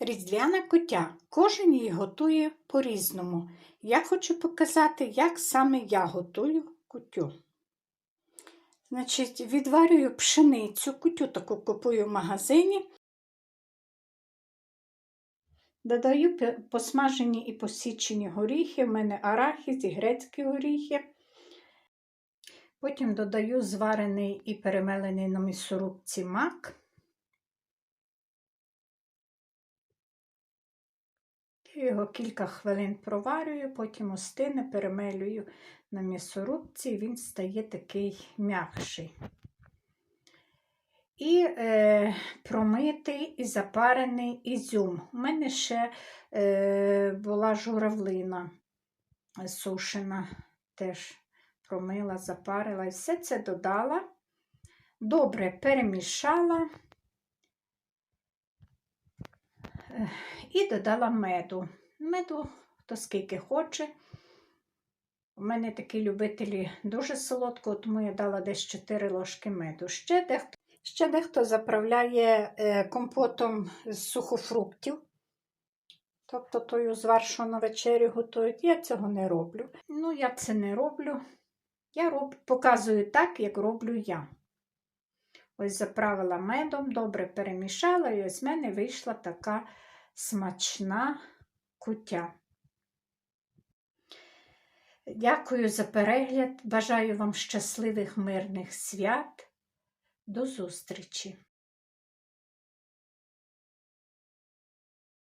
Різдвяна кутя. Кожен її готує по-різному. Я хочу показати, як саме я готую кутю. Значить, відварюю пшеницю, кутю таку купую в магазині. Додаю посмажені і посічені горіхи, в мене арахіс і грецькі горіхи. Потім додаю зварений і перемелений на місорубці мак. Його кілька хвилин проварюю, потім остине, перемелюю на м'ясорубці, і він стає такий м'якший. І е, промитий і запарений ізюм. У мене ще е, була журавлина сушена, теж промила, запарила і все це додала, добре перемішала. Е, І додала меду. Меду хто скільки хоче. У мене такі любителі дуже солодкого, тому я дала десь 4 ложки меду. Ще дехто, ще дехто заправляє е, компотом з сухофруктів. Тобто тою звар, що на вечері готують. Я цього не роблю. Ну, я це не роблю. Я роб, показую так, як роблю я. Ось заправила медом, добре перемішала, і ось в мене вийшла така смачна кутя. Дякую за перегляд. Бажаю вам щасливих мирних свят. До зустрічі!